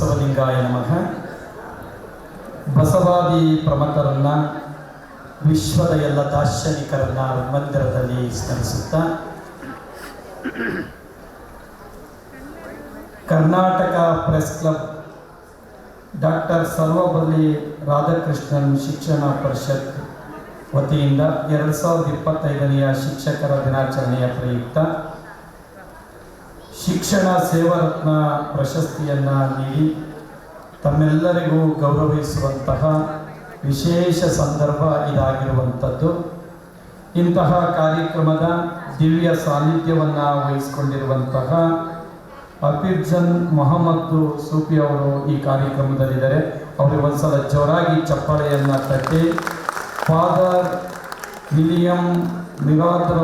ಬಸವಲಿಂಗಾಯ ನಮಃ. ಬಸವಾದಿ ಪ್ರಮುಖರನ್ನ ವಿಶ್ವದ ಎಲ್ಲ ದಾರ್ಶನಿಕರನ್ನ ಮಂದಿರದಲ್ಲಿ ಸ್ಮರಿಸುತ್ತಾ, Karnataka press club doctor Sarvepalli Radhakrishnan ಶಿಕ್ಷಣ ಪರಿಷತ್ ವತಿಯಿಂದ ಎರಡು ಸಾವಿರದ ಇಪ್ಪತ್ತೈದನೆಯ ಶಿಕ್ಷಕರ ದಿನಾಚರಣೆಯ ಪ್ರಯುಕ್ತ ಶಿಕ್ಷಣ ಸೇವಾರತ್ನ ಪ್ರಶಸ್ತಿಯನ್ನು ನೀಡಿ ತಮ್ಮೆಲ್ಲರಿಗೂ ಗೌರವಿಸುವಂತಹ ವಿಶೇಷ ಸಂದರ್ಭ ಇದಾಗಿರುವಂಥದ್ದು. ಇಂತಹ ಕಾರ್ಯಕ್ರಮದ ದಿವ್ಯ ಸಾನ್ನಿಧ್ಯವನ್ನು ವಹಿಸಿಕೊಂಡಿರುವಂತಹ ಅಫಿರ್ಜನ್ ಮೊಹಮ್ಮದ್ ಸೂಫಿ ಅವರು ಈ ಕಾರ್ಯಕ್ರಮದಲ್ಲಿದ್ದಾರೆ. ಅವರಿಗೆ ಒಂದ್ಸಲ ಜೋರಾಗಿ ಚಪ್ಪಾಳೆಯನ್ನು ತಟ್ಟಿ, ಫಾದರ್ ವಿಲಿಯಂ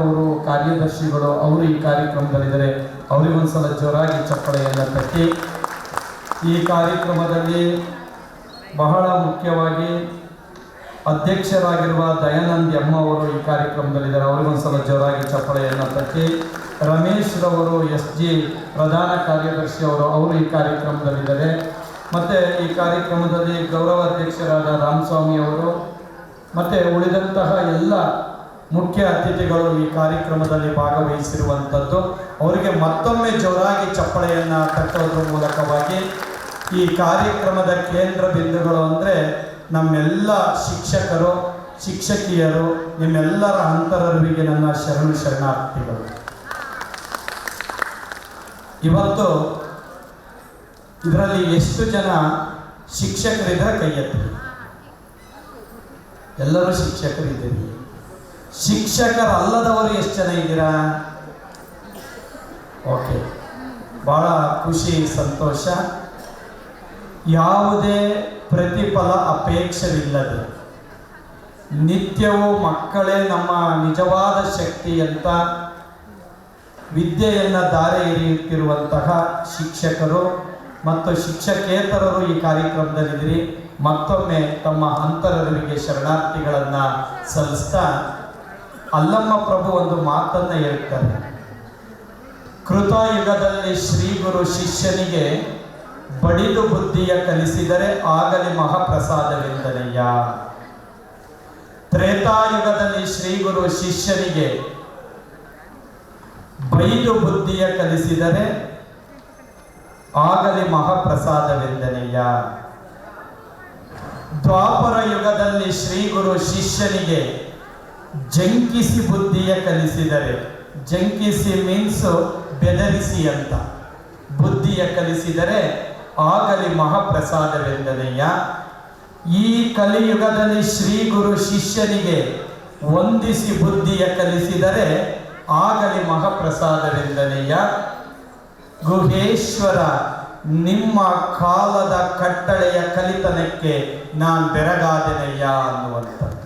ಅವರು ಕಾರ್ಯದರ್ಶಿಗಳು ಅವರು ಈ ಕಾರ್ಯಕ್ರಮದಲ್ಲಿದ್ದಾರೆ. ಅವರಿಗೆ ಒಂದ್ಸಲ ಜೋರಾಗಿ ಚಪ್ಪಳೆಯನ್ನು ತಟ್ಟಿ. ಈ ಕಾರ್ಯಕ್ರಮದಲ್ಲಿ ಬಹಳ ಮುಖ್ಯವಾಗಿ ಅಧ್ಯಕ್ಷರಾಗಿರುವ ದಯಾನಂದ್ ಎಮ್ಮ ಅವರು ಈ ಕಾರ್ಯಕ್ರಮದಲ್ಲಿದ್ದಾರೆ. ಅವರಿಗೊಂದ್ಸಲ ಜೋರಾಗಿ ಚಪ್ಪಳೆಯನ್ನು ತಟ್ಟಿ. ರಮೇಶ್ ರವರು ಎಸ್ ಜಿ ಪ್ರಧಾನ ಕಾರ್ಯದರ್ಶಿ ಅವರು ಅವರು ಈ ಕಾರ್ಯಕ್ರಮದಲ್ಲಿದ್ದಾರೆ. ಮತ್ತು ಈ ಕಾರ್ಯಕ್ರಮದಲ್ಲಿ ಗೌರವ ಅಧ್ಯಕ್ಷರಾದ ರಾಮಸ್ವಾಮಿ ಅವರು, ಮತ್ತು ಉಳಿದಂತಹ ಎಲ್ಲ ಮುಖ್ಯ ಅತಿಥಿಗಳು ಈ ಕಾರ್ಯಕ್ರಮದಲ್ಲಿ ಭಾಗವಹಿಸಿರುವಂಥದ್ದು. ಅವರಿಗೆ ಮತ್ತೊಮ್ಮೆ ಜೋರಾಗಿ ಚಪ್ಪಳೆಯನ್ನು ಕಟ್ಟೋದ್ರ ಮೂಲಕವಾಗಿ ಈ ಕಾರ್ಯಕ್ರಮದ ಕೇಂದ್ರ ಬಿಂದುಗಳು ಅಂದರೆ ನಮ್ಮೆಲ್ಲ ಶಿಕ್ಷಕರು, ಶಿಕ್ಷಕಿಯರು, ನಿಮ್ಮೆಲ್ಲರ ಅಂತರರಿಗೆ ನನ್ನ ಶರಣು ಶರಣಾರ್ಥಿಗಳು. ಇವತ್ತು ಇದರಲ್ಲಿ ಎಷ್ಟು ಜನ ಶಿಕ್ಷಕರಿದ್ದಾರೆ ಕೈ ಎತ್ತಿ ಎಲ್ಲರೂ ಶಿಕ್ಷಕರಿದ್ದೀರಿ. ಶಿಕ್ಷಕರಲ್ಲದವರು ಎಷ್ಟು ಜನ ಇದ್ದೀರಾ? ಓಕೆ ಭಾಳ ಖುಷಿ, ಸಂತೋಷ. ಯಾವುದೇ ಪ್ರತಿಫಲ ಅಪೇಕ್ಷವಿಲ್ಲದೆ ನಿತ್ಯವೂ ಮಕ್ಕಳೇ ನಮ್ಮ ನಿಜವಾದ ಶಕ್ತಿ ಅಂತ ವಿದ್ಯೆಯನ್ನು ದಾರೆ ಎರೆಯುತ್ತಿರುವಂತಹ ಶಿಕ್ಷಕರು ಮತ್ತು ಶಿಕ್ಷಕೇತರರು ಈ ಕಾರ್ಯಕ್ರಮದಲ್ಲಿದ್ದೀರಿ. ಮತ್ತೊಮ್ಮೆ ತಮ್ಮ ಅಂತರರಿಗೆ ಶರಣಾರ್ಥಿಗಳನ್ನು ಸಲ್ಲಿಸ್ತಾ ಅಲ್ಲಮ್ಮ ಪ್ರಭು ಒಂದು ಮಾತನ್ನ ಹೇಳ್ತಾರೆ. ಕೃತಯುಗದಲ್ಲಿ ಶ್ರೀ ಗುರು ಶಿಷ್ಯನಿಗೆ ಬಡಿದು ಬುದ್ಧಿಯ ಕಲಿಸಿದರೆ ಆಗಲಿ ಮಹಾಪ್ರಸಾದವೆಂದನಯ್ಯ. ತ್ರೇತಾಯುಗದಲ್ಲಿ ಶ್ರೀ ಗುರು ಶಿಷ್ಯನಿಗೆ ಬೈದು ಬುದ್ಧಿಯ ಕಲಿಸಿದರೆ ಆಗಲಿ ಮಹಾಪ್ರಸಾದವೆಂದನೆಯ ದ್ವಾಪರ ಯುಗದಲ್ಲಿ ಶ್ರೀ ಗುರು ಶಿಷ್ಯನಿಗೆ ಜಂಕಿಸಿ ಬುದ್ಧಿಯ ಕಲಿಸಿದರೆ, ಜಂಕಿಸಿ ಮೀನ್ಸ್ ಬೆದರಿಸಿ ಅಂತ. ಬುದ್ಧಿಯ ಕಲಿಸಿದರೆ ಆಗಲಿ ಮಹಾಪ್ರಸಾದವೆಂದನೆಯ. ಈ ಕಲಿಯುಗದಲ್ಲಿ ಶ್ರೀ ಗುರು ಶಿಷ್ಯನಿಗೆ ವಂದಿಸಿ ಬುದ್ಧಿಯ ಕಲಿಸಿದರೆ ಆಗಲಿ ಮಹಾಪ್ರಸಾದವೆಂದನೆಯ. ಗುಹೇಶ್ವರ, ನಿಮ್ಮ ಕಾಲದ ಕಟ್ಟಳೆಯ ಕಲಿತನಕ್ಕೆ ನಾನು ಬೆರಗಾದೆನಯ್ಯ ಅನ್ನುವಂಥದ್ದು.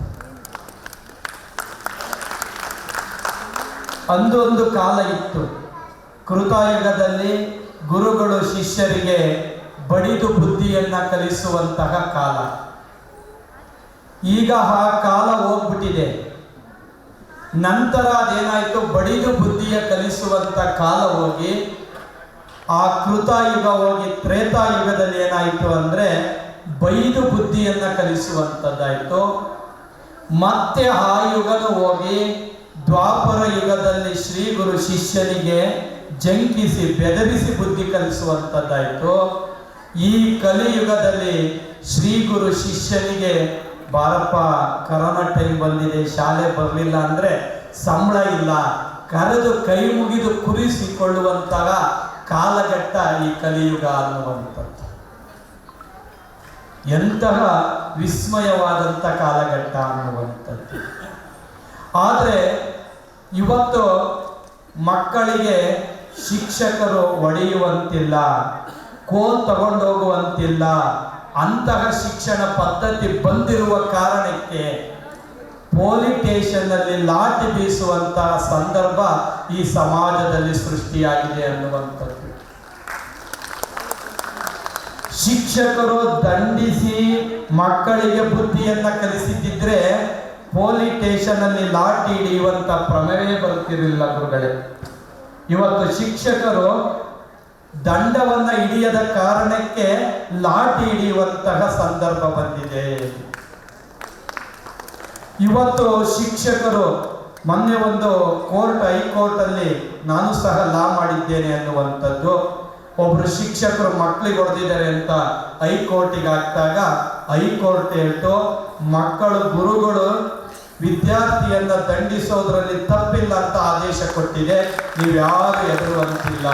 ಅಂದೊಂದು ಕಾಲ ಇತ್ತು. ಕೃತಾಯುಗದಲ್ಲಿ ಗುರುಗಳು ಶಿಷ್ಯರಿಗೆ ಬಡಿದು ಬುದ್ಧಿಯನ್ನ ಕಲಿಸುವಂತಹ ಕಾಲ. ಈಗ ಆ ಕಾಲ ಹೋಗ್ಬಿಟ್ಟಿದೆ. ನಂತರ ಅದೇನಾಯಿತು? ಬಡಿದು ಬುದ್ಧಿಯ ಕಲಿಸುವಂತ ಕಾಲ ಹೋಗಿ, ಆ ಕೃತಾಯುಗ ಹೋಗಿ ತ್ರೇತಾಯುಗದಲ್ಲಿ ಏನಾಯಿತು ಅಂದರೆ ಬೈದು ಬುದ್ಧಿಯನ್ನ ಕಲಿಸುವಂಥದ್ದಾಯಿತು ಮತ್ತೆ ಆ ಯುಗನು ಹೋಗಿ ದ್ವಾಪರ ಯುಗದಲ್ಲಿ ಶ್ರೀ ಗುರು ಶಿಷ್ಯನಿಗೆ ಜಂಕಿಸಿ, ಬೆದರಿಸಿ ಬುದ್ಧಿ ಕಲಿಸುವಂಥದ್ದಾಯಿತು. ಈ ಕಲಿಯುಗದಲ್ಲಿ ಶ್ರೀ ಗುರು ಶಿಷ್ಯನಿಗೆ, ಬಾರಪ್ಪ, ಕರೋನಾ ಟೈಮ್ ಬಂದಿದೆ, ಶಾಲೆ ಬರಲಿಲ್ಲ ಅಂದರೆ ಸಂಬಳ ಇಲ್ಲ. ಕರೆದು ಕೈ ಮುಗಿದು ಕುರಿಸಿಕೊಳ್ಳುವಂತಹ ಕಾಲಘಟ್ಟ ಈ ಕಲಿಯುಗ ಅನ್ನುವಂಥದ್ದು. ಎಂತಹ ವಿಸ್ಮಯವಾದಂಥ ಕಾಲಘಟ್ಟ ಅನ್ನುವಂಥದ್ದು. ಆದರೆ ಇವತ್ತು ಮಕ್ಕಳಿಗೆ ಶಿಕ್ಷಕರು ಒಡೆಯುವಂತಿಲ್ಲ, ಕೋಲ್ ತಗೊಂಡೋಗುವಂತಿಲ್ಲ, ಅಂತಹ ಶಿಕ್ಷಣ ಪದ್ಧತಿ ಬಂದಿರುವ ಕಾರಣಕ್ಕೆ ಪೊಲೀಸ್ ಸ್ಟೇಷನ್ನಲ್ಲಿ ಲಾಠಿ ಬೀಸುವಂತಹ ಸಂದರ್ಭ ಈ ಸಮಾಜದಲ್ಲಿ ಸೃಷ್ಟಿಯಾಗಿದೆ ಅನ್ನುವಂಥದ್ದು. ಶಿಕ್ಷಕರು ದಂಡಿಸಿ ಮಕ್ಕಳಿಗೆ ಬುದ್ಧಿಯನ್ನ ಕಲಿಸಿದ್ದಿದ್ರೆ ಪೊಲೀಸ್ ಸ್ಟೇಷನಲ್ಲಿ ಲಾಠಿ ಹಿಡಿಯುವಂತ ಪ್ರಮೇಯ ಬರುತ್ತಿರಲಿಲ್ಲ ಗುರುಗಳೇ. ಇವತ್ತು ಶಿಕ್ಷಕರು ದಂಡವನ್ನ ಹಿಡಿಯದ ಕಾರಣಕ್ಕೆ ಲಾಠಿ ಹಿಡಿಯುವಂತಹ ಸಂದರ್ಭ ಬಂದಿದೆ. ಇವತ್ತು ಶಿಕ್ಷಕರು ಮೊನ್ನೆ ಒಂದು ಕೋರ್ಟ್, ಹೈಕೋರ್ಟ್ ಅಲ್ಲಿ ನಾನು ಸಹ ಲಾ ಮಾಡಿದ್ದೇನೆ ಅನ್ನುವಂಥದ್ದು. ಒಬ್ರು ಶಿಕ್ಷಕರು ಮಕ್ಕಳಿಗೆ ಹೊಡೆದಿದ್ದಾರೆ ಅಂತ ಹೈಕೋರ್ಟಿಗೆ ಹಾಕ್ದಾಗ ಹೈಕೋರ್ಟ್ ಹೇಳ್ತು, ಮಕ್ಕಳು, ಗುರುಗಳು ವಿದ್ಯಾರ್ಥಿಯನ್ನ ದಂಡಿಸೋದ್ರಲ್ಲಿ ತಪ್ಪಿಲ್ಲ ಅಂತ ಆದೇಶ ಕೊಟ್ಟಿದೆ. ನೀವು ಯಾರು ಎದುರುವಂತಿಲ್ಲ.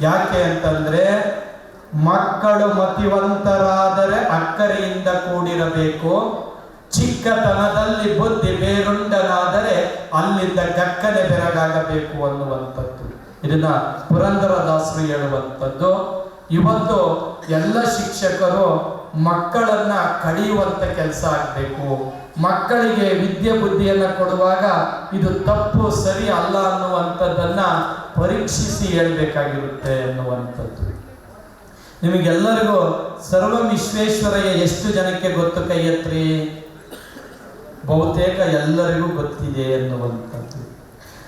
ಯಾಕೆ ಅಂತಂದ್ರೆ ಮಕ್ಕಳು ಮತಿವಂತರಾದರೆ ಅಕ್ಕರೆಯಿಂದ ಕೂಡಿರಬೇಕು. ಚಿಕ್ಕತನದಲ್ಲಿ ಬುದ್ಧಿ ಬೇರುಂಡನಾದರೆ ಅಲ್ಲಿಂದ ಗಕ್ಕನೆ ಬೆರಗಾಗಬೇಕು ಅನ್ನುವಂಥದ್ದು. ಇದನ್ನ ಪುರಂದರದಾಸರು ಹೇಳುವಂಥದ್ದು. ಇವತ್ತು ಎಲ್ಲ ಶಿಕ್ಷಕರು ಮಕ್ಕಳನ್ನ ಕಡಿಯುವಂತ ಕೆಲಸ ಆಗಬೇಕು. ಮಕ್ಕಳಿಗೆ ವಿದ್ಯೆ ಬುದ್ಧಿಯನ್ನ ಕೊಡುವಾಗ ಇದು ತಪ್ಪು, ಸರಿ ಅಲ್ಲ ಅನ್ನುವಂಥದ್ದನ್ನು ಪರೀಕ್ಷಿಸಿ ಹೇಳಬೇಕಾಗಿರುತ್ತೆ ಅನ್ನುವಂಥದ್ದು. ನಿಮಗೆಲ್ಲರಿಗೂ ಸರ್ವ ವಿಶ್ವೇಶ್ವರಯ್ಯ ಎಷ್ಟು ಜನಕ್ಕೆ ಗೊತ್ತು ಕೈ ಎತ್ರಿ? ಬಹುತೇಕ ಎಲ್ಲರಿಗೂ ಗೊತ್ತಿದೆ ಎನ್ನುವಂಥದ್ದು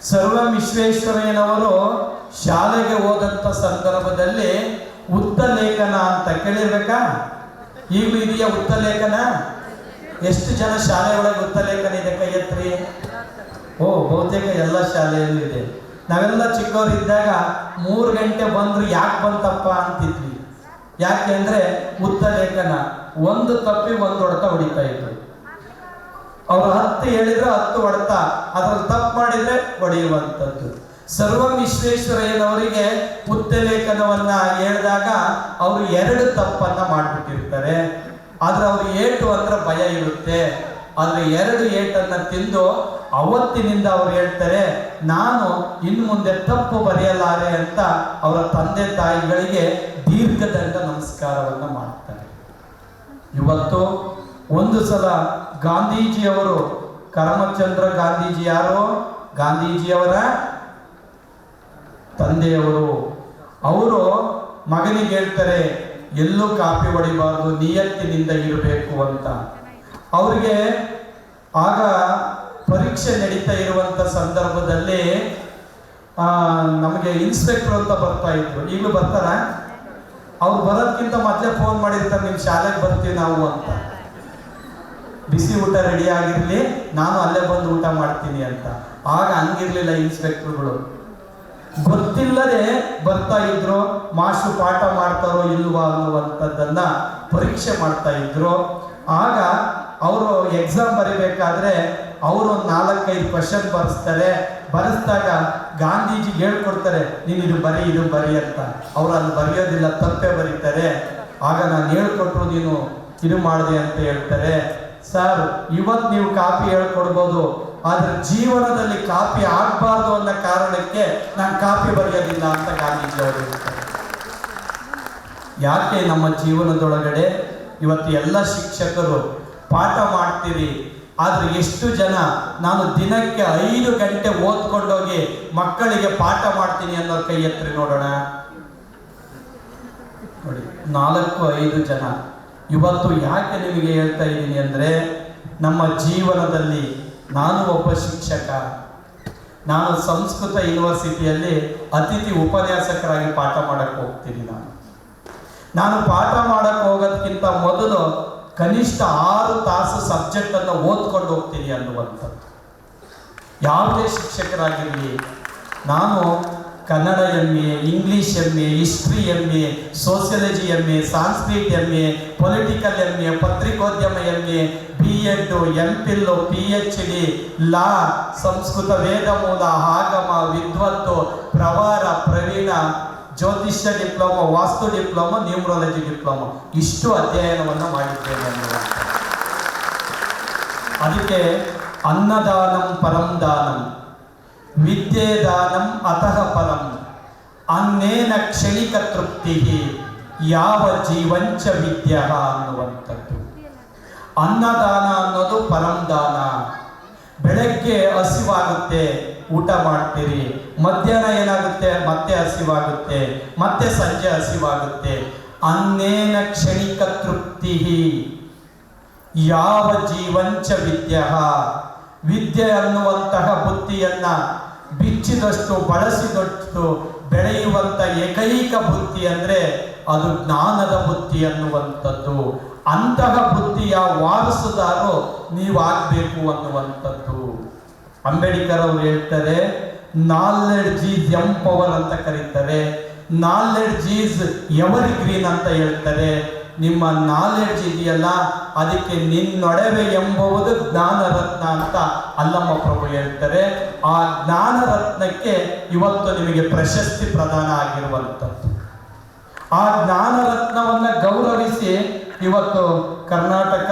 ಸರ್ವ ವಿಶ್ವೇಶ್ವರಯ್ಯನವರು ಶಾಲೆಗೆ ಹೋದಂಥ ಸಂದರ್ಭದಲ್ಲಿ ಉತ್ತಲೇಖನ ಅಂತ ಕೇಳಿರ್ಬೇಕಾ? ಈಗಲೂ ಇದೆಯಾ ಉತ್ತಲೇಖನ ಎಷ್ಟು ಜನ ಶಾಲೆ ಒಳಗೆ ಉತ್ತಲೇಖನ ಇದೆ ಕೈ ಎತ್ತರಿ ಓ, ಬಹುತೇಕ ಎಲ್ಲ ಶಾಲೆಯಲ್ಲೂ ಇದೆ ನಾವೆಲ್ಲ ಚಿಕ್ಕವರಿದ್ದಾಗ ಮೂರು ಗಂಟೆ ಬಂದ್ರು ಯಾಕೆ ಬಂತಪ್ಪ ಅಂತಿದ್ವಿ. ಯಾಕೆ ಅಂದ್ರೆ ಉತ್ತಲೇಖನ ಒಂದು ತಪ್ಪಿ ಒಂದು ಹೊಡೆತ ಹೊಡಿತಾ ಇದ್ರು. ಅವ್ರು ಹತ್ತು ಹೇಳಿದ್ರೆ, ಹತ್ತು ಹೊಡೆತ. ಅದ್ರಲ್ಲಿ ತಪ್ಪು ಮಾಡಿದ್ರೆ ಹೊಡೆಯುವಂಥದ್ದು. ಸರ್ವ ವಿಶ್ವೇಶ್ವರಯ್ಯನವರಿಗೆ ಉತ್ತಲೇಖನವನ್ನ ಹೇಳಿದಾಗ ಅವರು ಎರಡು ತಪ್ಪನ್ನ ಮಾಡ್ಬಿಟ್ಟಿರ್ತಾರೆ. ಆದ್ರೆ ಅವ್ರು ಏಟು ಅಂದ್ರೆ ಭಯ ಇರುತ್ತೆ. ಆದ್ರೆ ಎರಡು ಏಟನ್ನ ತಿಂದು ಅವತ್ತಿನಿಂದ ಅವ್ರು ಹೇಳ್ತಾರೆ, ನಾನು ಇನ್ನು ಮುಂದೆ ತಪ್ಪು ಬರೆಯಲಾರೆ ಅಂತ ಅವರ ತಂದೆ ತಾಯಿಗಳಿಗೆ ದೀರ್ಘದಂಡ ನಮಸ್ಕಾರವನ್ನು ಮಾಡ್ತಾರೆ. ಇವತ್ತು ಒಂದು ಸಲ ಗಾಂಧೀಜಿಯವರು, ಕರಮಚಂದ್ರ ಗಾಂಧೀಜಿ ಯಾರು? ಗಾಂಧೀಜಿಯವರ ತಂದೆಯವರು. ಅವರು ಮಗನಿಗೆ ಹೇಳ್ತಾರೆ ಎಲ್ಲೂ ಕಾಪಿ ಹೊಡಿಬಾರ್ದು, ನಿಯತ್ತಿನಿಂದ ಇರಬೇಕು ಅಂತ. ಅವರಿಗೆ ಆಗ ಪರೀಕ್ಷೆ ನಡೀತಾ ಇರುವಂತ ಸಂದರ್ಭದಲ್ಲಿ ನಮಗೆ ಇನ್ಸ್ಪೆಕ್ಟರ್ ಅಂತ ಬರ್ತಾ ಇದ್ರು. ಈಗಲೂ ಬರ್ತಾರ? ಅವ್ರು ಬರೋದ್ಕಿಂತ ಮೊದಲೇ ಫೋನ್ ಮಾಡಿರ್ತಾರೆ ನಿಮ್ಮ ಶಾಲೆಗೆ ಬರ್ತೀವಿ ನಾವು ಅಂತ. ಬಿಸಿ ಊಟ ರೆಡಿ ಆಗಿರ್ಲಿ, ನಾನು ಅಲ್ಲೇ ಬಂದು ಊಟ ಮಾಡ್ತೀನಿ ಅಂತ. ಆಗ ಹಂಗಿರ್ಲಿಲ್ಲ ಇನ್ಸ್ಪೆಕ್ಟರ್ಗಳು ಗೊತ್ತಿಲ್ಲದೆ ಬರ್ತಾ ಇದ್ರು, ಮಾಸ್ಟ್ರು ಪಾಠ ಮಾಡ್ತಾರೋ ಇಲ್ವಾ ಅನ್ನುವಂಥದ್ದನ್ನ ಪರೀಕ್ಷೆ ಮಾಡ್ತಾ ಇದ್ರು. ಆಗ ಅವರು ಎಕ್ಸಾಮ್ ಬರಿಬೇಕಾದ್ರೆ ಅವರು ನಾಲ್ಕೈದು ಕ್ವಶನ್ ಬರೆಸ್ತಾರೆ. ಬರೆಸಿದಾಗ ಗಾಂಧೀಜಿ ಹೇಳ್ಕೊಡ್ತಾರೆ, ನೀನು ಇದು ಬರಿ ಇದು ಬರಿ ಅಂತ. ಅವ್ರು ಅಲ್ಲಿ ಬರೆಯೋದಿಲ್ಲ, ತಪ್ಪೇ ಬರೀತಾರೆ. ಆಗ ನಾನು ಹೇಳ್ಕೊಟ್ರು, ನೀನು ಇದು ಮಾಡಿದೆ ಅಂತ ಹೇಳ್ತಾರೆ. ಸರ್ ಇವತ್ತು ನೀವು ಕಾಪಿ ಹೇಳ್ಕೊಡ್ಬೋದು. ಆದ್ರೆ ಜೀವನದಲ್ಲಿ ಕಾಪಿ ಆಗ್ಬಾರ್ದು ಅನ್ನೋ ಕಾರಣಕ್ಕೆ ನಾನು ಕಾಪಿ ಬರೆಯೋದಿಲ್ಲ ಅಂತ ಗಾಂಧೀಜಿ ಅವರು ಯಾಕೆ ನಮ್ಮ ಜೀವನದೊಳಗಡೆ ಇವತ್ತು ಎಲ್ಲ ಶಿಕ್ಷಕರು ಪಾಠ ಮಾಡ್ತೀರಿ, ಆದ್ರೆ ಎಷ್ಟು ಜನ ನಾನು ದಿನಕ್ಕೆ ಐದು ಗಂಟೆ ಓದ್ಕೊಂಡೋಗಿ ಮಕ್ಕಳಿಗೆ ಪಾಠ ಮಾಡ್ತೀನಿ ಅನ್ನೋ ಕೈ ಎತ್ತರಿ ನೋಡೋಣ. ನೋಡಿ, ನಾಲ್ಕು, ಐದು ಜನ. ಇವತ್ತು ಯಾಕೆ ನಿಮಗೆ ಹೇಳ್ತಾ ಇದ್ದೀನಿ ಅಂದ್ರೆ ನಮ್ಮ ಜೀವನದಲ್ಲಿ ನಾನು ಒಬ್ಬ ಶಿಕ್ಷಕ. ನಾನು ಸಂಸ್ಕೃತ ಯೂನಿವರ್ಸಿಟಿಯಲ್ಲಿ ಅತಿಥಿ ಉಪನ್ಯಾಸಕರಾಗಿ ಪಾಠ ಮಾಡಕ್ಕೆ ಹೋಗ್ತೀನಿ ನಾನು. ನಾನು ಪಾಠ ಮಾಡಕ್ಕೆ ಹೋಗೋದಕ್ಕಿಂತ ಮೊದಲು ಕನಿಷ್ಠ ಆರು ತಾಸು ಸಬ್ಜೆಕ್ಟ್ ಅನ್ನು ಓದ್ಕೊಂಡು ಹೋಗ್ತೀನಿ ಅನ್ನುವಂಥದ್ದು. ಯಾವುದೇ ಶಿಕ್ಷಕರಾಗಿರಲಿ, ನಾನು Kannada M A English M A history M A sociology M A Sanskrit M A political M A ಪತ್ರಿಕೋದ್ಯಮ M A B Ed M Phil P H D law Sanskrit ವೇದ ಮೂಲ ಆಗಮ ವಿದ್ವತ್ತು ಪ್ರವಾರ ಪ್ರವೀಣ ಜ್ಯೋತಿಷ್ಯ diploma vastu diploma numerology diploma ಇಷ್ಟು ಅಧ್ಯಯನವನ್ನು ಮಾಡಿದ್ದೇನೆ ಅನ್ನುವಂಥದ್ದು. ಅದಕ್ಕೆ ಅನ್ನದಾನಂ ಪರಂ ದಾನಂ ವಿದ್ಯೆ ದಾನಂ ಅತಃ ಫಲಂ. ಅನ್ನೇನ ಕ್ಷಣಿಕ ತೃಪ್ತಿ ಯಾವ ಜೀವಂಚ ವಿದ್ಯ ಅನ್ನುವಂಥದ್ದು. ಅನ್ನದಾನ ಅನ್ನೋದು ಫಲಂ ದಾನ. ಬೆಳಗ್ಗೆ ಹಸಿವಾಗುತ್ತೆ, ಊಟ ಮಾಡ್ತೀರಿ. ಮಧ್ಯಾಹ್ನ ಏನಾಗುತ್ತೆ? ಮತ್ತೆ ಹಸಿವಾಗುತ್ತೆ, ಮತ್ತೆ ಸಂಜೆ ಹಸಿವಾಗುತ್ತೆ. ಅನ್ನೇನ ಕ್ಷಣಿಕ ತೃಪ್ತಿ ಯಾವ ಜೀವಂಚ ವಿದ್ಯ ವಿದ್ಯೆ ಅನ್ನುವಂತಹ ಬುದ್ಧಿಯನ್ನ ಬಿಚ್ಚಿದಷ್ಟು, ಬಳಸಿದಷ್ಟು ಬೆಳೆಯುವಂತ ಏಕೈಕ ಬುತ್ತಿ ಅಂದ್ರೆ ಅದು ಜ್ಞಾನದ ಬುದ್ಧಿ ಅನ್ನುವಂಥದ್ದು. ಅಂತಹ ಬುದ್ಧಿಯ ವಾರಸುದಾರು ನೀವಾಗಬೇಕು ಅನ್ನುವಂಥದ್ದು. ಅಂಬೇಡ್ಕರ್ ಅವರು ಹೇಳ್ತಾರೆ, ನಾಲೆಡ್ಜ್ ಈಸ್ ಎಂಪವರ್ ಅಂತ ಕರೀತಾರೆ. ನಾಲೆಡ್ಜ್ ಈಸ್ ಎವರ್ ಗ್ರೀನ್ ಅಂತ ಹೇಳ್ತಾರೆ. ನಿಮ್ಮ ನಾಲೆಡ್ಜ್ ಇದೆಯಲ್ಲ, ಅದಕ್ಕೆ ನಿನ್ನೊಡವೆ ಎಂಬುವುದು ಜ್ಞಾನರತ್ನ ಅಂತ ಅಲ್ಲಮ್ಮ ಪ್ರಭು ಹೇಳ್ತಾರೆ. ಆ ಜ್ಞಾನರತ್ನಕ್ಕೆ ಇವತ್ತು ನಿಮಗೆ ಪ್ರಶಸ್ತಿ ಪ್ರದಾನ ಆಗಿರುವಂಥದ್ದು. ಆ ಜ್ಞಾನರತ್ನವನ್ನ ಗೌರವಿಸಿ ಇವತ್ತು ಕರ್ನಾಟಕ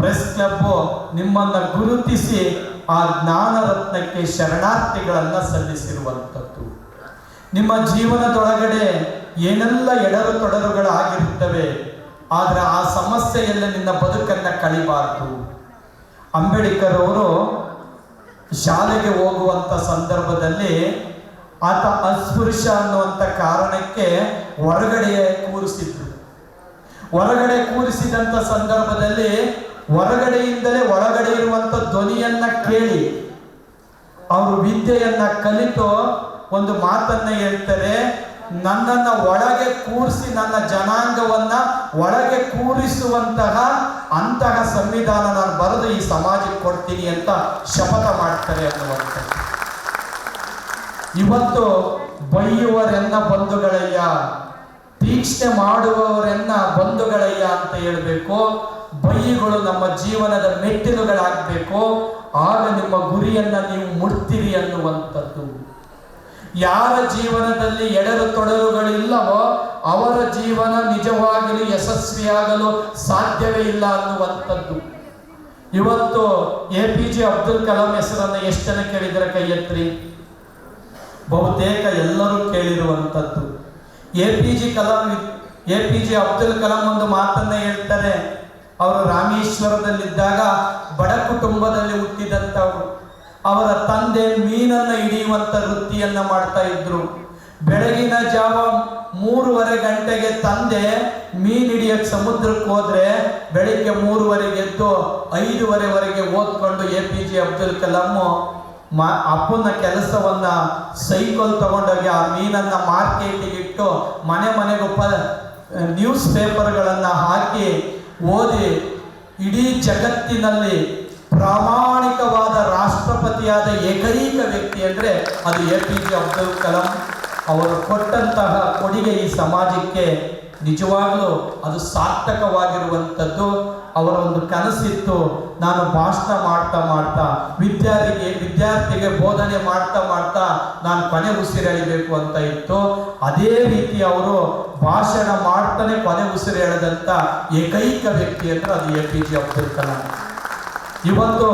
ಪ್ರೆಸ್ ಕ್ಲಬ್ ನಿಮ್ಮನ್ನ ಗುರುತಿಸಿ ಆ ಜ್ಞಾನರತ್ನಕ್ಕೆ ಶರಣಾರ್ಥಿಗಳನ್ನು ಸಲ್ಲಿಸಿರುವಂಥದ್ದು. ನಿಮ್ಮ ಜೀವನದೊಳಗಡೆ ಏನೆಲ್ಲ ಎಡರು ತೊಡರುಗಳಾಗಿರುತ್ತವೆ ಆದರೆ ಆ ಸಮಸ್ಯೆಯಲ್ಲಿ ನಿನ್ನ ಬದುಕನ್ನು ಕಳಿಬಾರದು. ಅಂಬೇಡ್ಕರ್ ಅವರು ಶಾಲೆಗೆ ಹೋಗುವಂಥ ಸಂದರ್ಭದಲ್ಲಿ ಆತ ಅಸ್ಪೃಶ್ಯ ಅನ್ನುವಂಥ ಕಾರಣಕ್ಕೆ ಹೊರಗಡೆ ಕೂರಿಸಿದ್ರು. ಹೊರಗಡೆ ಕೂರಿಸಿದಂಥ ಸಂದರ್ಭದಲ್ಲಿ ಹೊರಗಡೆಯಿಂದಲೇ ಒಳಗಡೆ ಇರುವಂಥ ಧ್ವನಿಯನ್ನ ಕೇಳಿ, ಅವರು ವಿದ್ಯೆಯನ್ನ ಕಲಿತು ಒಂದು ಮಾತನ್ನ ಹೇಳ್ತಾರೆ ನನ್ನನ್ನ ಒಳಗೆ ಕೂರಿಸಿ ನನ್ನ ಜನಾಂಗವನ್ನ ಒಳಗೆ ಕೂರಿಸುವಂತಹ ಅಂತಹ ಸಂವಿಧಾನ ನಾನು ಬರೆದು ಈ ಸಮಾಜಕ್ಕೆ ಕೊಡ್ತೀನಿ ಅಂತ ಶಪಥ ಮಾಡ್ತಾರೆ ಅನ್ನುವಂಥದ್ದು. ಇವತ್ತು ಬೈಯುವರೆನ್ನ ಬಂಧುಗಳಯ್ಯ ತೀಕ್ಷ್ಣೆ ಮಾಡುವವರೆನ್ನ ಬಂಧುಗಳಯ್ಯ ಅಂತ ಹೇಳಬೇಕು. ಬೈಗಳು ನಮ್ಮ ಜೀವನದ ಮೆಟ್ಟಿಲುಗಳಾಗಬೇಕು. ಆಗ ನಿಮ್ಮ ಗುರಿಯನ್ನ ನೀವು ಮುಡ್ತೀರಿ ಅನ್ನುವಂಥದ್ದು. ಯಾರ ಜೀವನದಲ್ಲಿ ಎಡರು ತೊಡರುಗಳಿಲ್ಲವೋ ಅವರ ಜೀವನ ನಿಜವಾಗಿಯೂ ಯಶಸ್ವಿಯಾಗಲು ಸಾಧ್ಯವೇ ಇಲ್ಲ ಅನ್ನುವಂಥದ್ದು. ಇವತ್ತು A P J Abdul Kalam ಹೆಸರನ್ನು ಎಷ್ಟು ಜನ ಕೇಳಿದರೆ ಕೈ ಬಹುತೇಕ ಎಲ್ಲರೂ ಕೇಳಿರುವಂಥದ್ದು. A P J Kalam A P J Abdul Kalam ಒಂದು ಮಾತನ್ನ ಹೇಳ್ತಾರೆ. ಅವರು ರಾಮೇಶ್ವರದಲ್ಲಿದ್ದಾಗ ಬಡ ಕುಟುಂಬದಲ್ಲಿ ಹುಟ್ಟಿದಂಥವ್ರು. ಅವರ ತಂದೆ ಮೀನನ್ನ ಹಿಡಿಯುವಂತ ವೃತ್ತಿಯನ್ನ ಮಾಡ್ತಾ ಇದ್ರು. ಬೆಳಗಿನ ಜಾವ ಮೂರುವರೆ ಗಂಟೆಗೆ ತಂದೆ ಮೀನ್ ಹಿಡಿಯಕ್ ಸಮುದ್ರಕ್ಕೆ ಹೋದ್ರೆ ಬೆಳಿಗ್ಗೆ ಮೂರುವರೆಗೆ ಎದ್ದು ಐದುವರೆವರೆಗೆ ಓದ್ಕೊಂಡು A P J Abdul Kalam ಅಪ್ಪನ ಕೆಲಸವನ್ನ ಸೈಕಲ್ ತಗೊಂಡೋಗಿ ಆ ಮೀನನ್ನ ಮಾರ್ಕೆಟಿಗೆ ಇಟ್ಟು ಮನೆ ಮನೆಗೂ ನ್ಯೂಸ್ ಪೇಪರ್ಗಳನ್ನ ಹಾಕಿ ಓದಿ ಇಡೀ ಜಗತ್ತಿನಲ್ಲಿ ಪ್ರಾಮಾಣಿಕವಾದ ರಾಷ್ಟ್ರಪತಿಯಾದ ಏಕೈಕ ವ್ಯಕ್ತಿ ಅಂದರೆ ಅದು A P J Abdul Kalam. ಅವರು ಕೊಟ್ಟಂತಹ ಕೊಡುಗೆ ಈ ಸಮಾಜಕ್ಕೆ ನಿಜವಾಗಲೂ ಅದು ಸಾರ್ಥಕವಾಗಿರುವಂಥದ್ದು. ಅವರ ಒಂದು ಕನಸಿತ್ತು. ನಾನು ಭಾಷಣ ಮಾಡ್ತಾ ಮಾಡ್ತಾ, ವಿದ್ಯಾರ್ಥಿಗೆ ವಿದ್ಯಾರ್ಥಿಗೆ ಬೋಧನೆ ಮಾಡ್ತಾ ಮಾಡ್ತಾ ನಾನು ಕೊನೆ ಉಸಿರೆಳಿಬೇಕು ಅಂತ ಇತ್ತು. ಅದೇ ರೀತಿ ಅವರು ಭಾಷಣ ಮಾಡ್ತಾನೆ ಕೊನೆ ಉಸಿರೆಳೆದಂತ ಏಕೈಕ ವ್ಯಕ್ತಿ ಅಂದರೆ ಅದು A P J Abdul Kalam. ಇವತ್ತು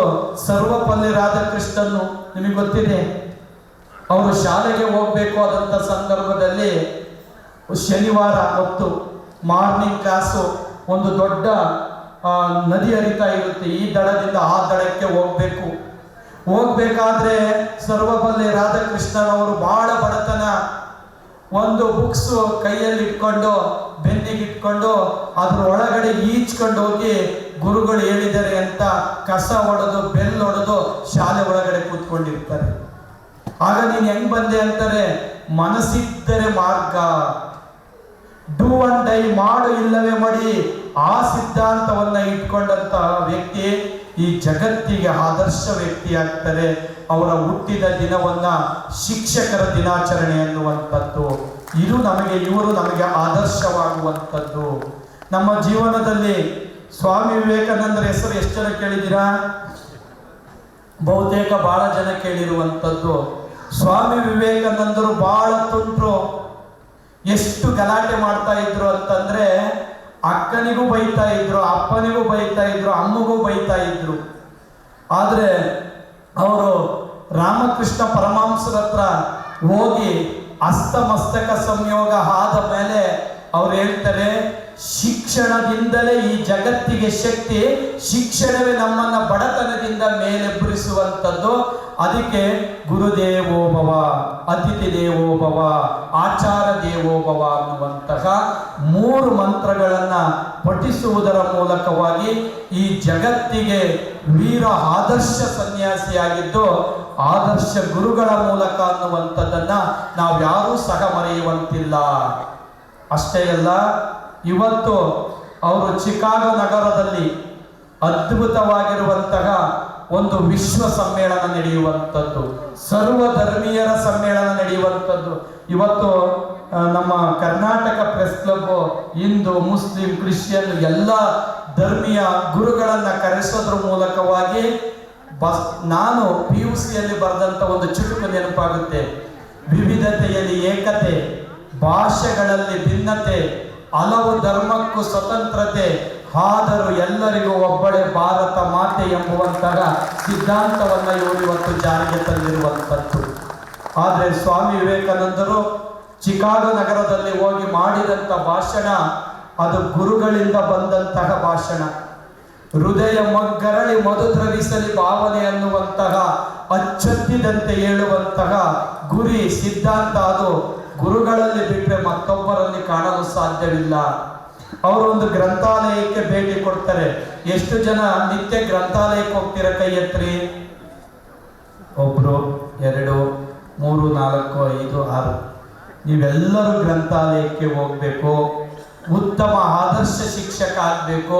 ಸರ್ವಪಲ್ಲಿ ರಾಧಾಕೃಷ್ಣನ್ನು ನಿಮಗೆ ಗೊತ್ತಿದೆ, ಅವರು ಶಾಲೆಗೆ ಹೋಗ್ಬೇಕು ಆದಂಥ ಸಂದರ್ಭದಲ್ಲಿ ಶನಿವಾರ ಹೊತ್ತು ಮಾರ್ನಿಂಗ್ ಕ್ಲಾಸು ಒಂದು ದೊಡ್ಡ ನದಿ ಹರಿತಾ ಇರುತ್ತೆ. ಈ ದಡದಿಂದ ಆ ದಡಕ್ಕೆ ಹೋಗ್ಬೇಕು. ಹೋಗ್ಬೇಕಾದ್ರೆ ಸರ್ವಪಲ್ಲಿ ರಾಧಾಕೃಷ್ಣನವರು ಬಹಳ ಒಂದು ಬುಕ್ಸ್ ಕೈಯಲ್ಲಿ ಇಟ್ಕೊಂಡು, ಬೆನ್ನಿಗೆ ಇಟ್ಕೊಂಡು ಅದ್ರ ಒಳಗಡೆ ಈಚ್ಕೊಂಡು ಹೋಗಿ ಗುರುಗಳು ಹೇಳಿದ್ದಾರೆ ಅಂತ ಕಸ ಹೊಡೆದು ಬೆಲ್ ಹೊಡೆದು ಶಾಲೆ ಒಳಗಡೆ ಕೂತ್ಕೊಂಡಿರ್ತಾರೆ. ಆಗ ನೀನ್ ಹೆಂಗ್ ಬಂದೆ ಅಂತಾರೆ, ಮನಸ್ಸಿದ್ದರೆ ಮಾರ್ಗ. ಡೂ ಅಂಡ್ ಡೈ ಮಾಡು ಇಲ್ಲವೇ ಮಾಡಿ, ಆ ಸಿದ್ಧಾಂತವನ್ನ ಇಟ್ಕೊಂಡಂತ ವ್ಯಕ್ತಿ ಈ ಜಗತ್ತಿಗೆ ಆದರ್ಶ ವ್ಯಕ್ತಿ ಆಗ್ತಾರೆ ಅವರ ಹುಟ್ಟಿದ ದಿನವನ್ನ ಶಿಕ್ಷಕರ ದಿನಾಚರಣೆ ಅನ್ನುವಂಥದ್ದು. ಇದು ನಮಗೆ, ಇವರು ನಮಗೆ ಆದರ್ಶವಾಗುವಂಥದ್ದು. ನಮ್ಮ ಜೀವನದಲ್ಲಿ ಸ್ವಾಮಿ ವಿವೇಕಾನಂದರ ಹೆಸರು ಎಷ್ಟು ಜನ ಕೇಳಿದ್ದೀರಾ? ಬಹುತೇಕ ಬಹಳ ಜನ ಕೇಳಿರುವಂಥದ್ದು. ಸ್ವಾಮಿ ವಿವೇಕಾನಂದರು ಬಹಳ ತುಂಟ್ರು. ಎಷ್ಟು ಗಲಾಟೆ ಮಾಡ್ತಾ ಇದ್ರು ಅಂತಂದ್ರೆ ಅಕ್ಕನಿಗೂ ಬೈತಾ ಇದ್ರು, ಅಪ್ಪನಿಗೂ ಬೈತಾ ಇದ್ರು, ಅಮ್ಮಗೂ ಬೈತಾ ಇದ್ರು. ಆದರೆ ಅವರು ರಾಮಕೃಷ್ಣ ಪರಮಾಂಸರ ಹತ್ರ ಹೋಗಿ ಅಸ್ತಮಸ್ತಕ ಸಂಯೋಗ ಆದ ಮೇಲೆ ಅವ್ರು ಹೇಳ್ತಾರೆ ಶಿಕ್ಷಣದಿಂದಲೇ ಈ ಜಗತ್ತಿಗೆ ಶಕ್ತಿ, ಶಿಕ್ಷಣವೇ ನಮ್ಮನ್ನ ಬಡತನದಿಂದ ಮೇಲೆಬ್ಬರಿಸುವಂಥದ್ದು ಅದಕ್ಕೆ ಗುರುದೇವೋಭವ ಅತಿಥಿ ದೇವೋಭವ ಆಚಾರ ದೇವೋಭವ ಅನ್ನುವಂತಹ ಮೂರು ಮಂತ್ರಗಳನ್ನು ಪಠಿಸುವುದರ ಮೂಲಕವಾಗಿ ಈ ಜಗತ್ತಿಗೆ ವೀರ ಆದರ್ಶ ಸನ್ಯಾಸಿಯಾಗಿದ್ದು, ಆದರ್ಶ ಗುರುಗಳ ಮೂಲಕ ಅನ್ನುವಂಥದ್ದನ್ನು ನಾವು ಯಾರೂ ಸಹ ಮರೆಯುವಂತಿಲ್ಲ. ಅಷ್ಟೇ ಅಲ್ಲ ಇವತ್ತು ಅವರು ಚಿಕಾಗೋ ನಗರದಲ್ಲಿ ಅದ್ಭುತವಾಗಿರುವಂತಹ ಒಂದು ವಿಶ್ವ ಸಮ್ಮೇಳನ ನಡೆಯುವಂಥದ್ದು. ಸರ್ವ ಧರ್ಮೀಯರ ಸಮ್ಮೇಳನ ನಡೆಯುವಂಥದ್ದು. ಇವತ್ತು ನಮ್ಮ Karnataka press club Hindu, Muslim, Christian ಎಲ್ಲ ಧರ್ಮೀಯ ಗುರುಗಳನ್ನ ಕರೆಸೋದ್ರ ಮೂಲಕವಾಗಿ ಬಸ್, ನಾನು ಪಿ ಯು ಸಿಯಲ್ಲಿ ಬರೆದಂಥ ಒಂದು ಚುಟುಕು ನೆನಪಾಗುತ್ತೆ. ವಿವಿಧತೆಯಲ್ಲಿ ಏಕತೆ, ಭಾಷೆಗಳಲ್ಲಿ ಭಿನ್ನತೆ ಹಲವು ಧರ್ಮಕ್ಕೂ ಸ್ವತಂತ್ರತೆ, ಆದರೂ ಎಲ್ಲರಿಗೂ ಒಬ್ಬಳೆ ಭಾರತ ಮಾತೆ ಎಂಬುವಂತಹ ಸಿದ್ಧಾಂತವನ್ನು ಇವರು ಇವತ್ತು ಜಾರಿಗೆ ತಂದಿರುವಂಥದ್ದು. ಆದರೆ ಸ್ವಾಮಿ ವಿವೇಕಾನಂದರು ಚಿಕಾಗೋ ನಗರದಲ್ಲಿ ಹೋಗಿ ಮಾಡಿದಂಥ ಭಾಷಣ, ಅದು ಗುರುಗಳಿಂದ ಬಂದಂತಹ ಭಾಷಣ. ಹೃದಯ ಮಗ್ಗರಳಿ ಮಧುದ್ರವಿಸಲಿ ಭಾವನೆ ಅನ್ನುವಂತಹ ಅಚ್ಚೊತ್ತಿದಂತೆ ಹೇಳುವಂತಹ ಗುರಿ, ಸಿದ್ಧಾಂತ ಅದು. ಗುರುಗಳಲ್ಲಿ ಬಿಟ್ಟರೆ ಮತ್ತೊಬ್ಬರಲ್ಲಿ ಕಾಣಲು ಸಾಧ್ಯವಿಲ್ಲ. ಅವರು ಒಂದು ಗ್ರಂಥಾಲಯಕ್ಕೆ ಭೇಟಿ ಕೊಡ್ತಾರೆ. ಎಷ್ಟು ಜನ ನಿತ್ಯ ಗ್ರಂಥಾಲಯಕ್ಕೆ ಹೋಗ್ತೀರ ಕೈ ಎತ್ರಿ? ಒಬ್ರು, ಎರಡು, ಮೂರು, ನಾಲ್ಕು, ಐದು, ಆರು. ನೀವೆಲ್ಲರೂ ಗ್ರಂಥಾಲಯಕ್ಕೆ ಹೋಗ್ಬೇಕು. ಉತ್ತಮ ಆದರ್ಶ ಶಿಕ್ಷಕ ಆಗಬೇಕು.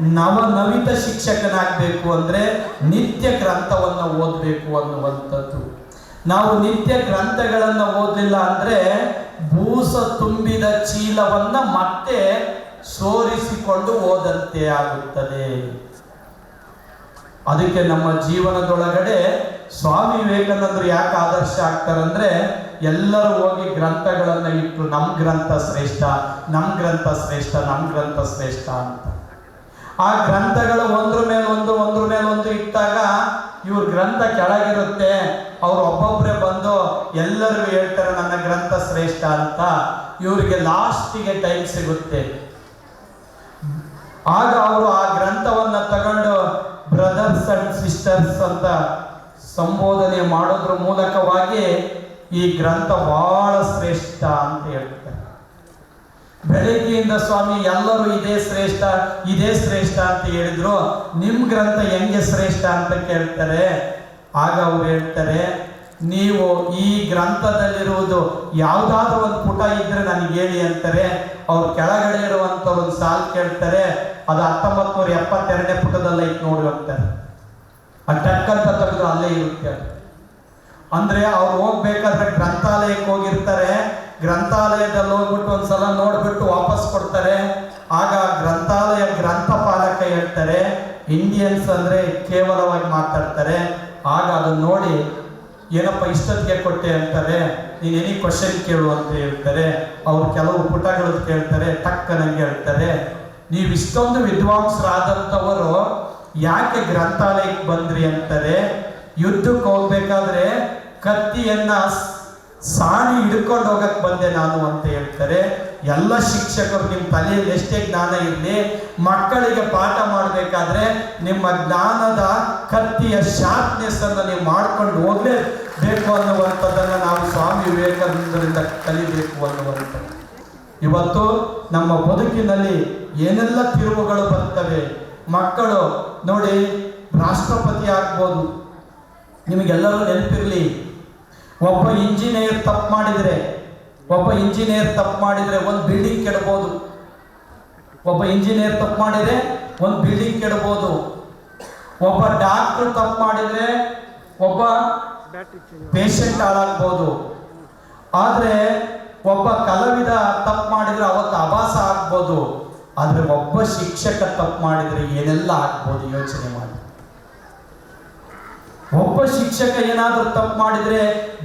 ನವನವಿತ ಶಿಕ್ಷಕನಾಗಬೇಕು ಅಂದ್ರೆ ನಿತ್ಯ ಗ್ರಂಥವನ್ನು ಓದಬೇಕು ಅನ್ನುವಂಥದ್ದು. ನಾವು ನಿತ್ಯ ಗ್ರಂಥಗಳನ್ನು ಓದಲಿಲ್ಲ ಅಂದ್ರೆ ಭೂಸ ತುಂಬಿದ ಚೀಲವನ್ನ ಮತ್ತೆ ಸೋರಿಸಿಕೊಂಡು ಓದಂತೆ ಆಗುತ್ತದೆ. ಅದಕ್ಕೆ ನಮ್ಮ ಜೀವನದೊಳಗಡೆ ಸ್ವಾಮಿ ವಿವೇಕಾನಂದರು ಯಾಕೆ ಆದರ್ಶ ಆಗ್ತಾರಂದ್ರೆ ಎಲ್ಲರೂ ಹೋಗಿ ಗ್ರಂಥಗಳನ್ನ ಇಟ್ಟು ನಮ್ ಗ್ರಂಥ ಶ್ರೇಷ್ಠ, ನಮ್ ಗ್ರಂಥ ಶ್ರೇಷ್ಠ, ನಮ್ ಗ್ರಂಥ ಶ್ರೇಷ್ಠ ಅಂತ. ಆ ಗ್ರಂಥಗಳು ಒಂದ್ರ ಮೇಲೆ ಒಂದು, ಒಂದ್ರ ಮೇಲೆ ಒಂದು ಇಟ್ಟಾಗ ಇವ್ರ ಗ್ರಂಥ ಕೆಳಗಿರುತ್ತೆ. ಅವ್ರು ಒಬ್ಬೊಬ್ಬರೇ ಬಂದು ಎಲ್ಲರಿಗೂ ಹೇಳ್ತಾರೆ, ನನ್ನ ಗ್ರಂಥ ಶ್ರೇಷ್ಠ ಅಂತ. ಇವರಿಗೆ ಲಾಸ್ಟಿಗೆ ಟೈಮ್ ಸಿಗುತ್ತೆ. ಆಗ ಅವರು ಆ ಗ್ರಂಥವನ್ನ ತಗೊಂಡು ಬ್ರದರ್ಸ್ ಅಂಡ್ ಸಿಸ್ಟರ್ಸ್ ಅಂತ ಸಂಬೋಧನೆ ಮಾಡೋದ್ರ ಮೂಲಕವಾಗಿ ಈ ಗ್ರಂಥ ಬಹಳ ಶ್ರೇಷ್ಠ ಅಂತ ಹೇಳ್ತಾರೆ. ಬೆಳಗ್ಗೆಯಿಂದ ಸ್ವಾಮಿ, ಎಲ್ಲರೂ ಇದೇ ಶ್ರೇಷ್ಠ ಇದೇ ಶ್ರೇಷ್ಠ ಅಂತ ಹೇಳಿದ್ರು. ನಿಮ್ಮ ಗ್ರಂಥ ಹೆಂಗೆ ಶ್ರೇಷ್ಠ ಅಂತ ಕೇಳ್ತಾರೆ. ಆಗ ಅವ್ರು ಹೇಳ್ತಾರೆ, ನೀವು ಈ ಗ್ರಂಥದಲ್ಲಿರುವುದು ಯಾವುದಾದ್ರೂ ಒಂದು ಪುಟ ಇದ್ರೆ ನನಗೆ ಹೇಳಿ ಅಂತಾರೆ. ಅವ್ರು ಕೆಳಗಡೆ ಇರುವಂತ ಒಂದು ಸಾಲ್ ಕೇಳ್ತಾರೆ. ಅದು ಹತ್ತೊಂಬತ್ ನೂರ ಎಪ್ಪತ್ತೆರಡನೇ ಪುಟದಲ್ಲೇ ಇತ್ತು ನೋಡಿ ಅಂತಾರೆ. ಆ ಟಕ್ ಅಂತ ತೆಗೆದು ಅಲ್ಲೇ ಇರುತ್ತೆ. ಅದು. ಅಂದ್ರೆ ಅವ್ರು ಹೋಗ್ಬೇಕಾದ್ರೆ ಗ್ರಂಥಾಲಯಕ್ಕೆ ಹೋಗಿರ್ತಾರೆ. ಗ್ರಂಥಾಲಯದಲ್ಲಿ ಹೋಗ್ಬಿಟ್ಟು ಒಂದ್ಸಲ ನೋಡ್ಬಿಟ್ಟು ವಾಪಸ್ ಕೊಡ್ತಾರೆ. ಆಗ ಗ್ರಂಥಾಲಯ ಗ್ರಂಥಪಾಲಕ ಹೇಳ್ತಾರೆ, ಇಂಡಿಯನ್ಸ್ ಅಂದ್ರೆ ಕೇವಲವಾಗಿ ಮಾತಾಡ್ತಾರೆ. ಆಗ ಅದನ್ನ ನೋಡಿ, ಏನಪ್ಪ ಇಷ್ಟೊತ್ತಿಗೆ ಕೊಟ್ಟೆ ಅಂತಾರೆ, ನೀನು ಎನಿ ಕ್ವಶನ್ ಕೇಳು ಅಂತ ಹೇಳ್ತಾರೆ. ಅವ್ರು ಕೆಲವು ಪುಟಗಳು ಕೇಳ್ತಾರೆ ತಕ್ಕ ನಂಗೆ ಹೇಳ್ತಾರೆ. ನೀವು ಇಷ್ಟೊಂದು ವಿದ್ವಾಂಸರಾದಂಥವರು ಯಾಕೆ ಗ್ರಂಥಾಲಯಕ್ಕೆ ಬಂದ್ರಿ ಅಂತಾರೆ? ಯುದ್ಧಕ್ಕೆ ಹೋಗ್ಬೇಕಾದ್ರೆ ಕತ್ತಿಯನ್ನ ಸ್- ಸಾಣಿ ಹಿಡ್ಕೊಂಡು ಹೋಗಕ್ ಬಂದೆ ನಾನು ಅಂತ ಹೇಳ್ತಾರೆ. ಎಲ್ಲ ಶಿಕ್ಷಕರು ನಿಮ್ಮ ತಲೆಯಲ್ಲಿ ಎಷ್ಟೇ ಜ್ಞಾನ ಇರಲಿ, ಮಕ್ಕಳಿಗೆ ಪಾಠ ಮಾಡಬೇಕಾದ್ರೆ ನಿಮ್ಮ ಜ್ಞಾನದ ಕತ್ತಿಯ ಶಾರ್ಪ್ನೆಸ್ ಅನ್ನು ನೀವು ಮಾಡ್ಕೊಂಡು ಹೋಗಲೇಬೇಕು ಅನ್ನುವಂಥದ್ದನ್ನ ನಾವು ಸ್ವಾಮಿ ವಿವೇಕಾನಂದರಿಂದ ಕಲಿಬೇಕು ಅನ್ನುವಂಥದ್ದು. ಇವತ್ತು ನಮ್ಮ ಬದುಕಿನಲ್ಲಿ ಏನೆಲ್ಲ ತಿರುವುಗಳು ಬರ್ತವೆ? ಮಕ್ಕಳು ನೋಡಿ, ರಾಷ್ಟ್ರಪತಿ ಆಗ್ಬೋದು. ನಿಮಗೆಲ್ಲರೂ ನೆನಪಿರಲಿ ಒಬ್ಬ ಇಂಜಿನಿಯರ್ ತಪ್ಪು ಮಾಡಿದರೆ, ಒಬ್ಬ ಇಂಜಿನಿಯರ್ ತಪ್ಪು ಮಾಡಿದರೆ ಒಂದು ಬಿಲ್ಡಿಂಗ್ ಕೆಡಬಹುದು ಒಬ್ಬ ಇಂಜಿನಿಯರ್ ತಪ್ಪು ಮಾಡಿದರೆ ಒಂದು ಬಿಲ್ಡಿಂಗ್ ಕೆಡಬಹುದು ಒಬ್ಬ ಡಾಕ್ಟರ್ ತಪ್ಪು ಮಾಡಿದರೆ ಒಬ್ಬ ಪೇಷಂಟ್ ಹಾಳಾಗ್ಬೋದು. ಆದರೆ ಒಬ್ಬ ಕಲಾವಿದ ತಪ್ಪು ಮಾಡಿದರೆ ಅವತ್ತು ಅಭಾಸ ಆಗ್ಬೋದು. ಆದರೆ ಒಬ್ಬ ಶಿಕ್ಷಕ ತಪ್ಪು ಮಾಡಿದರೆ ಏನೆಲ್ಲ ಆಗ್ಬೋದು ಯೋಚನೆ ಮಾಡಿ. ಒಬ್ಬ ಶಿಕ್ಷಕ ಏನಾದರೂ ತಪ್ಪು ಮಾಡಿದ್ರೆ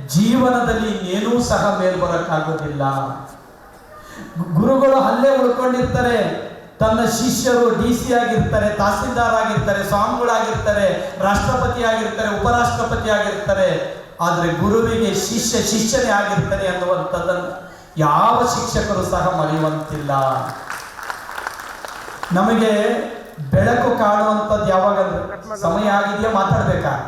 ಜೀವನದಲ್ಲಿ ಏನೂ ಸಹ ಮೇಲ್ ಬರಕ್ಕಾಗೋದಿಲ್ಲ. ಗುರುಗಳು ಅಲ್ಲೇ ಉಳ್ಕೊಂಡಿರ್ತಾರೆ. ತನ್ನ ಶಿಷ್ಯರು ಡಿ ಸಿ ಆಗಿರ್ತಾರೆ, ತಹಸೀಲ್ದಾರ್ ಆಗಿರ್ತಾರೆ, ಸ್ವಾಮಿಗಳಾಗಿರ್ತಾರೆ, ರಾಷ್ಟ್ರಪತಿ ಆಗಿರ್ತಾರೆ, ಉಪರಾಷ್ಟ್ರಪತಿ ಆಗಿರ್ತಾರೆ. ಆದರೆ ಗುರುವಿಗೆ ಶಿಷ್ಯ, ಶಿಷ್ಯನೇ ಆಗಿರ್ತಾರೆ ಅನ್ನುವಂಥದ್ದನ್ನು ಯಾವ ಶಿಕ್ಷಕರು ಸಹ ಮರೆಯುವಂತಿಲ್ಲ. ನಮಗೆ ಬೆಳಕು ಕಾಣುವಂಥದ್ದು ಯಾವಾಗ ಸಮಯ ಆಗಿದೆಯಾ ಮಾತಾಡ್ಬೇಕಾ?